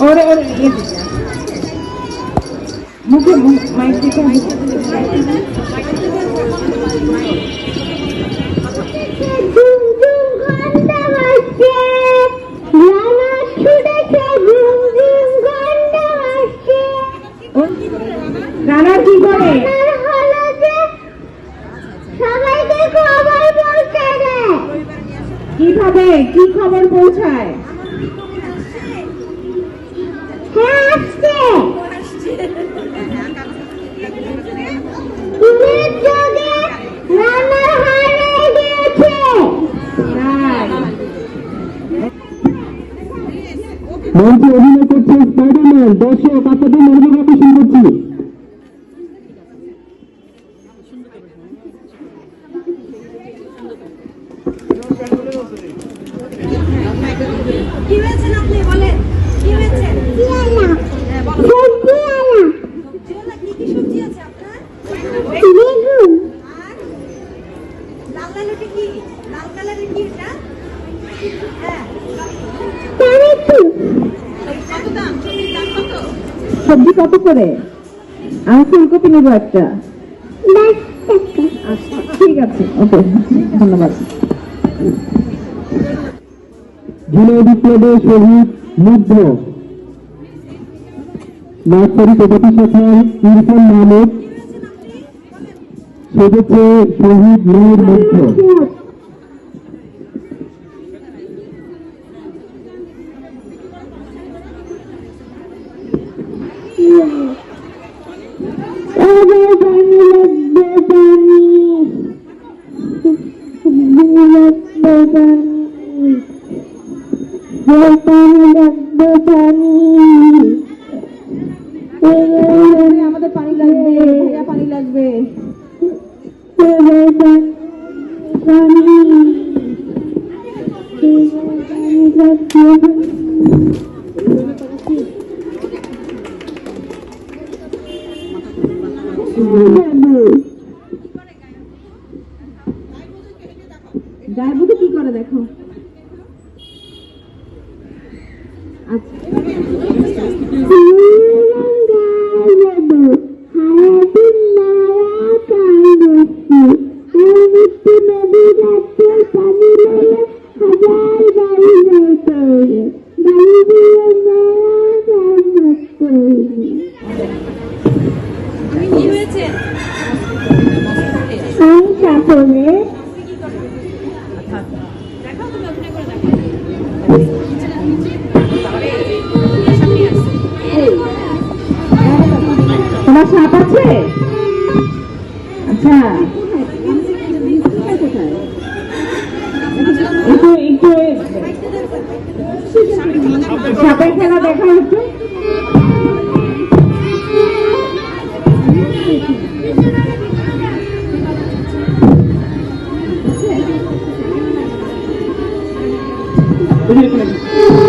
ওরে ওরে। মুখে মাইক দিকে রানার কীভাবে? কি খবর পৌঁছায়? হ্যাঁ মঞ্চে অভিনয় করছে দর্শক আপনাদের মনোযোগ আকর্ষণ করছি কি হয়েছেন আপনি বলেন কি হয়েছে হ্যাঁ বলো সবজি আলা সবজিওয়ালা কি কি সবজি আছে আপনার বেগুন আর লাল লাল কি? লাল কালারের কি এটা? হ্যাঁ। কত দাম? দাম কত? সবজি কত করে? আমি ফুলকপি নেব একটা। আচ্ছা ঠিক আছে। ওকে ধন্যবাদ। জুলাই বিপ্লবে শহীদ মুগ্ধ। নার্সারি প্রগতি শাখার ইরফান মাহমুদ সেজেছে শহীদ নূর মুগ্ধ ওদের পানি গায়ে বুঝে কি করে দেখো? তোমার সাপ আছে? আচ্ছা। একটু একটু সাপের খেলা দেখা একটু সাপ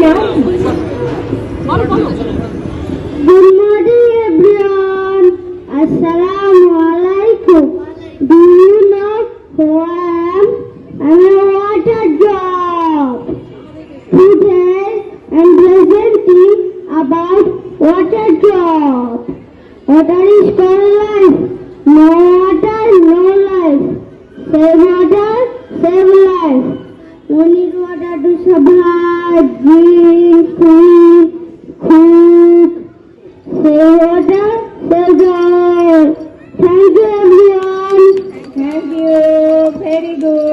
Good morning, everyone. Assalamu. Do you know who I am? I'm a water drop. Today, I'm presenting about water drop. Water is called life. No water, no life. Save water, save life. We নাড়ু সভায় খুব খুব সেটা Sejal thank you everyone thank you very good